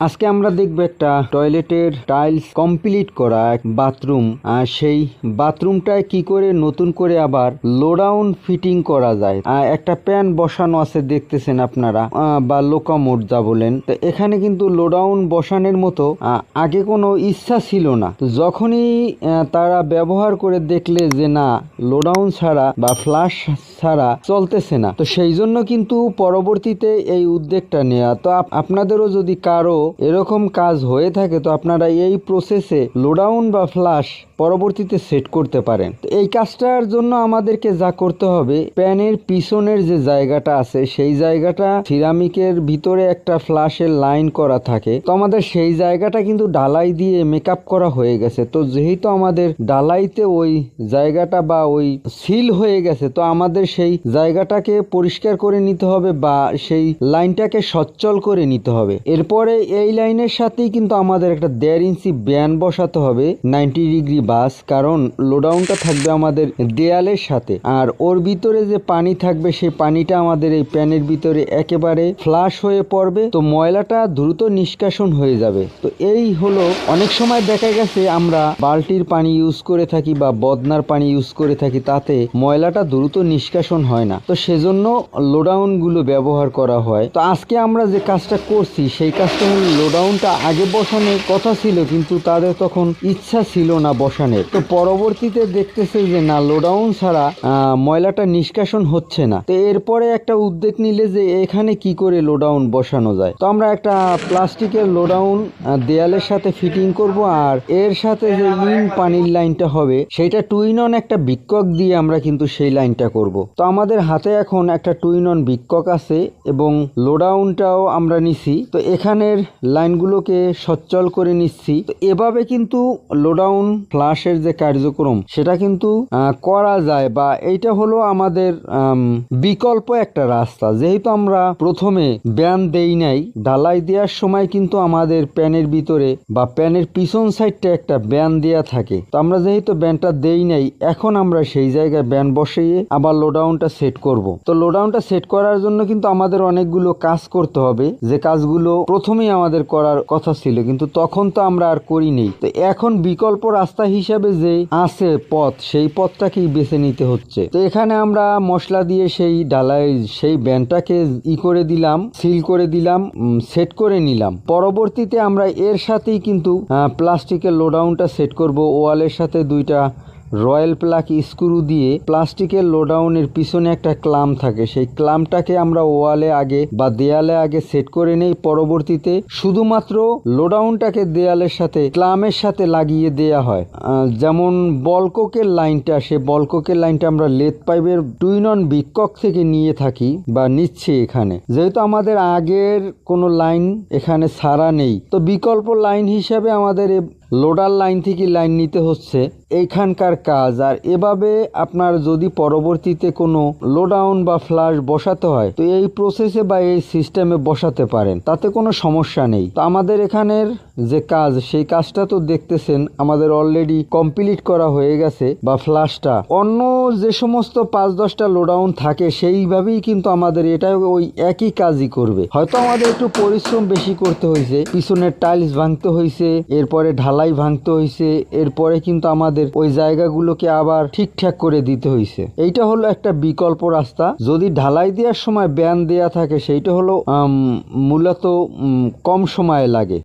আজকে আমরা দেখব একটা টয়লেটের টাইলস কমপ্লিট করা এক বাথরুম। আর সেই বাথরুমটায় কি করে নতুন করে আবার লোডাউন ফিটিং করা যায়। একটা প্যান বসানো আছে দেখতেছেন আপনারা বা লোকামোট যা বলেন। তো এখানে কিন্তু লোডাউন বসানোর মতো আগে কোনো ইচ্ছা ছিল না। যখনই তারা ব্যবহার করে দেখলে যে না লোডাউন ছাড়া বা ফ্লাশ ছাড়া চলতেছে না। তো সেই জন্য কিন্তু পরবর্তীতে এই উদ্যোগটা নেওয়া তো আপ- আপনাদেরও যদি কারও এরকম কাজ হয়ে থাকে তো আপনারা এই প্রসেসে লোডাউন বা ফ্লাশ পরবর্তীতে সেট করতে পারেন। তো এই কাজটার জন্য আমাদেরকে যা করতে হবে, প্যানের পিছনের যে জায়গাটা আছে, সেই জায়গাটা সিরামিকের ভিতরে একটা ফ্লাশের লাইন করা থাকে। তো আমাদের সেই জায়গাটা কিন্তু ডালাই দিয়ে মেকআপ করা হয়ে গেছে। তো যেহেতু আমাদের ডালাইতে ওই জায়গাটা বা ওই সিল হয়ে গেছে, তো আমাদের সেই জায়গাটাকে পরিষ্কার করে নিতে হবে বা সেই লাইনটাকে সচ্ছল করে নিতে হবে। এরপরে এই লাইনের সাথেই কিন্তু আমাদের একটা দেড় ইঞ্চি ব্যান বসাতে হবে, নাইনটি ডিগ্রি বাস, কারণ লোডাউনটা থাকবে আমাদের দেয়ালের সাথে। আর ওর ভিতরে যে পানি থাকবে, সেই পানিটা আমাদের এই প্যানের ভিতরে একেবারে ফ্লাশ হয়ে পড়বে, তো ময়লাটা দ্রুত নিষ্কাশন হয়ে যাবে। তো এই হলো, অনেক সময় দেখা গেছে আমরা বালতির পানি ইউজ করে থাকি বা বদনার পানি ইউজ করে থাকি, তাতে ময়লাটা দ্রুত নিষ্কাশন হয় না। তো সেজন্য লোডাউনগুলো ব্যবহার করা হয়। তো আজকে আমরা যে কাজটা করছি, সেই কাজটা লোডাউনটা আগে বসানোর কথা ছিল, কিন্তু তাদের তখন ইচ্ছা ছিল না বসানোর। তো পরবর্তীতে দেখতেছে যে না লোডাউন ছাড়া ময়লাটা নিষ্কাশন হচ্ছে না। তো এরপরে একটা উদ্যোগ নিলে যে এখানে কি করে লোডাউন বসানো যায়। তো আমরা একটা প্লাস্টিকের লোডাউন দেয়ালের সাথে ফিটিং করব, আর এর সাথে যে ইন পানির লাইনটা হবে, সেটা টুইন অন একটা বিক্ষক দিয়ে আমরা কিন্তু সেই লাইনটা করব। তো আমাদের হাতে এখন একটা টুইন অন বিক্ষক আছে, এবং লোডাউনটাও আমরা নিছি। তো এখানের লাইনগুলোকে সচ্ছল করে নিচ্ছি। তো এভাবে কিন্তু লোডাউন ফ্লাশের যে কার্যক্রম, সেটা কিন্তু করা যায় বা এইটা হলো আমাদের বিকল্প একটা রাস্তা। যেহেতু আমরা প্রথমে ব্যান দেই নাই, ঢালাই দেওয়ার সময় কিন্তু আমাদের প্যানের ভিতরে বা প্যানের পিছন সাইডটা একটা ব্যান দেয়া থাকে। তো আমরা যেহেতু ব্যানটা দেই নাই, এখন আমরা সেই জায়গায় ব্যান বসিয়ে আবার লোডাউনটা সেট করব। তো লোডাউনটা সেট করার জন্য কিন্তু আমাদের অনেকগুলো কাজ করতে হবে। যে কাজগুলো প্রথমেই আমাদের করার কথা ছিল, কিন্তু তখন তো আমরা আর করিনি। তো এখন বিকল্প রাস্তা হিসাবে যে আছে পথ, সেই পথটাকেই বেছে নিতে হচ্ছে। তো এখানে আমরা মশলা দিয়ে সেই ডালাই সেই ব্যানটাকে ই করে দিলাম, সিল করে দিলাম সেট করে নিলাম। পরবর্তীতে আমরা এর সাথেই কিন্তু প্লাস্টিকের লোডাউনটা সেট করব, ওয়ালের সাথে দুইটা রয়্যাল প্লাক স্ক্রু দিয়ে প্লাস্টিকের লোডাউনের পিছনে একটা ক্লাম থাকে। সেই ক্লামটাকে আমরা ওয়ালে আগে বা দেয়ালে আগে সেট করে নেই। পরবর্তীতে শুধুমাত্র লোডাউনটাকে দেয়ালের সাথে, ক্লামের সাথে লাগিয়ে দেয়া হয়। যেমন বলকোকের লাইনটা, সে বলকোকের লাইনটা আমরা লেদ পাইপের টুইন অন বিক্ষক থেকে নিয়ে থাকি বা নিচ্ছি এখানে। যেহেতু আমাদের আগের কোনো লাইন এখানে ছাড়া নেই, তো বিকল্প লাইন হিসাবে আমাদের লোডার লাইন থেকে লাইন নিতে হচ্ছে। এইখানকার কাজ, আর এভাবে আপনার যদি পরবর্তীতে কোনো লোডাউন বা ফ্লাশ বসাতে হয়, তো এই প্রসেসে বা এই সিস্টেমে বসাতে পারেন। তাতে কোনো সমস্যা নেই। তো আমাদের এখানের যে কাজ, সেই কাজটা তো দেখতেছেন, আমাদের অলরেডি কমপ্লিট করা হয়ে গেছে বা ফ্লাশটা অন্য যে সমস্ত পাঁচ দশটা লোডাউন থাকে, সেইভাবেই কিন্তু আমাদের এটা ওই একই কাজই করবে। হয়তো আমাদের একটু পরিশ্রম বেশি করতে হয়েছে, পিছনের টাইলস ভাঙতে হয়েছে, এরপরে ঢালাই ভাঙতে হয়েছে এরপরে কিন্তু আমাদের ওই জায়গাগুলোকে আবার ঠিকঠাক করে দিতে হয়েছে এইটা হলো একটা বিকল্প রাস্তা। যদি ঢালাই দেওয়ার সময় ব্যান দেওয়া থাকে, সেইটা হলো মূলত কম সময়ে লাগে।